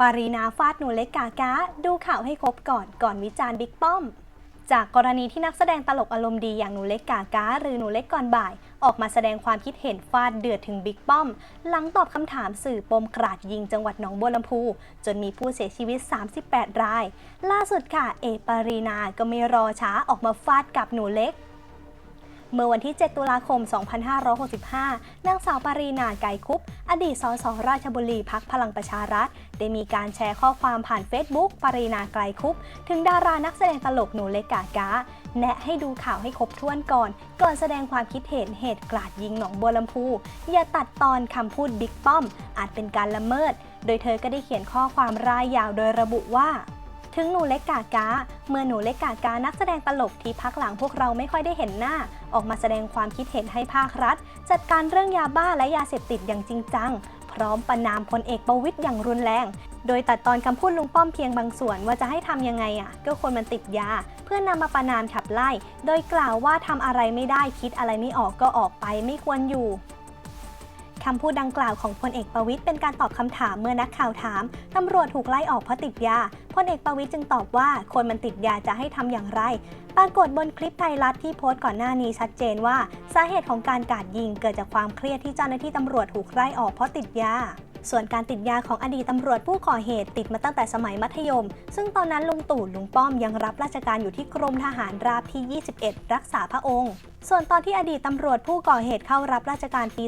ปารีนาฟาดหนูเล็กกากาดูข่าวให้ครบก่อนก่อนวิจารณ์บิ๊กป้อม จากกรณีที่นักแสดงตลกอารมณ์ดีอย่างหนูเล็กกากาหรือหนูเล็กก่อนบ่าย ออกมาแสดงความคิดเห็นฟาดเดือดถึงบิ๊กป้อม หลังตอบคำถามสื่อปมกราดยิงจังหวัดหนองบัวลำพู จนมีผู้เสียชีวิต 38 ราย ล่าสุดค่ะ เอปารีนาก็ไม่รอช้าออกมาฟาดกับหนูเล็ก เมื่อวันที่ 7 ตุลาคม 2565 นางสาวปารีนาไกรคุป อดีตสสราชบุรีพักพลังประชารัฐ ได้มีการแชร์ข้อความผ่านเฟซบุ๊กปารีนาไกรคุป ถึงดารานักแสดงตลกหนูเล็กกากา แนะให้ดูข่าวให้ครบถ้วนก่อน ก่อนแสดงความคิดเห็นเหตุกราดยิงหนองบัวลำพู อย่าตัดตอนคำพูดบิ๊กป้อม อาจเป็นการละเมิด โดยเธอก็ได้เขียนข้อความรายยาวโดยระบุว่า ถึงหนูเล็กกากา เมื่อหนูเล็กกากานักแสดงตลกที่พักหลังพวกเราไม่ค่อยได้เห็นหน้า ออกมาแสดงความคิดเห็นให้ภาครัฐ จัดการเรื่องยาบ้าและยาเสพติดอย่างจริงจัง พร้อมประนามพลเอกประวิตยอย่างรุนแรง โดยตัดตอนคำพูดลุงป้อมเพียงบางส่วนว่าจะให้ทำยังไงอะ ก็คนมันติดยา เพื่อนนำมาประนามขับไล่ โดยกล่าวว่าทำอะไรไม่ได้คิดอะไรไม่ออกก็ออกไปไม่ควรอยู่ คำพูดดังกล่าวของพลเอกประวิตยเป็นการตอบคำถามเมื่อนักข่าวถามตำรวจถูกไล่ออกเพราะติดยาพลเอกประวิตยจึงตอบว่าคนมันติดยาจะให้ทำอย่างไร ปรากฏบนคลิปไทยรัฐที่โพสต์ก่อนหน้านี้ชัดเจนว่า สาเหตุของการกาดยิงเกิดจากความเครียดที่เจ้าหน้าที่ตำรวจถูกไล่ออกเพราะติดยา ส่วนการติดยาของอดีตตำรวจผู้ก่อเหตุติดมาตั้งแต่สมัยมัธยม ซึ่งตอนนั้นลุงตู่ลุงป้อมยังรับราชการอยู่ที่กรมทหารราบที่ 21 รักษาพระองค์ ส่วนตอนที่อดีตตำรวจผู้ก่อเหตุเข้ารับราชการปี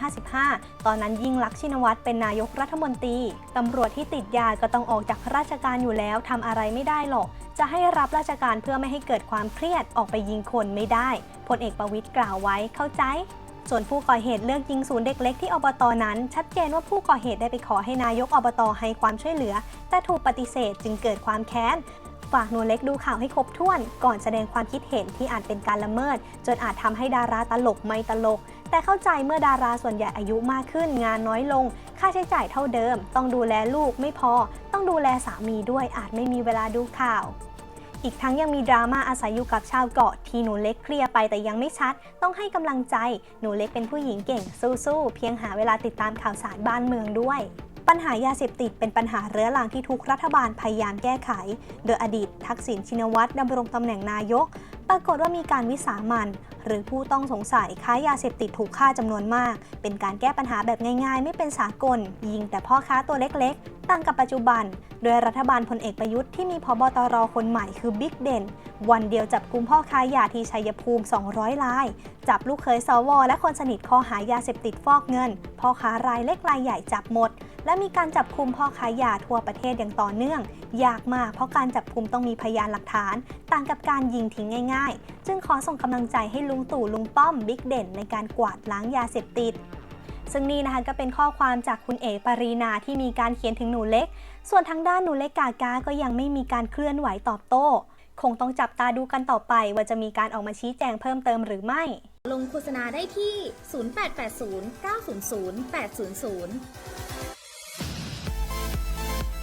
2555 ตอนนั้นยิ่งลักษณ์ชินวัตรเป็นนายกรัฐมนตรีตำรวจที่ติดยาก็ต้องออกจากราชการอยู่แล้วทำอะไรไม่ได้หรอก จะให้รับราชการเพื่อไม่ให้เกิดความเครียดออกไปยิงคนไม่ได้พลเอกประวิตยกล่าวไว้เข้าใจ ส่วนผู้ก่อเหตุเลือกยิงศูนย์เด็กเล็กที่อบตนั้น ชัดเจนว่าผู้ก่อเหตุได้ไปขอให้นายกอบตให้ความช่วยเหลือ แต่ถูกปฏิเสธจึงเกิดความแค้นฝากหนูเล็กดูข่าวให้ครบถ้วน ก่อนแสดงความคิดเห็นที่อาจเป็นการละเมิด จนอาจทำให้ดาราตลกไม่ตลก แต่เข้าใจเมื่อดาราส่วนใหญ่อายุมากขึ้น งานน้อยลง ค่าใช้จ่ายเท่าเดิม ต้องดูแลลูกไม่พอ ต้องดูแลสามีด้วยอาจไม่มีเวลาดูข่าว อีกทั้งยังมีดราม่าอาศัยอยู่กับชาวเกาะที่หนูเล็กเคลียร์ไปแต่ยังไม่ชัด ต้องให้กำลังใจ หนูเล็กเป็นผู้หญิงเก่งสู้ๆ เพียงหาเวลาติดตามข่าวสารบ้านเมืองด้วยปัญหายาเสพติดเป็นปัญหาเรื้อรังที่ทุกรัฐบาลพยายามแก้ไข โดยอดีตทักษิณชินวัตรดำรงตำแหน่งนายก รากฏว่ามีการวิสามันหรือผู้ต้องสงสัยค้ายาเสพติดถูกฆ่าจำนวนมาก เป็นการแก้ปัญหาแบบง่ายๆ ไม่เป็นสากล ยิงแต่พ่อค้าตัวเล็กๆ ต่างกับปัจจุบัน โดยรัฐบาลพลเอกประยุทธ์ที่มีพบตรคนใหม่คือบิ๊กเด่น วันเดียวจับกลุ่มพ่อค้ายาที่ชัยภูมิ 200ราย จับลูกเขยสวและคนสนิทข้อหายาเสพติดฟอกเงิน พ่อค้ารายเล็กรายใหญ่จับหมด และมีการจับคุมพ่อค้ายาทั่วประเทศอย่างต่อเนื่อง ยากมากเพราะการจับคุมต้องมีพยานหลักฐาน ต่างกับการยิงทิ้งง่ายๆ จึงขอส่งกำลังใจให้ลุงตู่ลุงป้อมบิ๊กเด่น ในการกวาดล้างยาเสพติดซึ่งนี่นะคะก็เป็นข้อความจากคุณเอ๋ปรีนาที่มีการเขียนถึงหนูเล็ก ส่วนทางด้านหนูเล็กกากาก็ยังไม่มีการเคลื่อนไหวตอบโต้ คงต้องจับตาดูกันต่อไปว่าจะมีการออกมาชี้แจงเพิ่มเติมหรือไม่ ลงโฆษณาได้ที่ 0880 900 800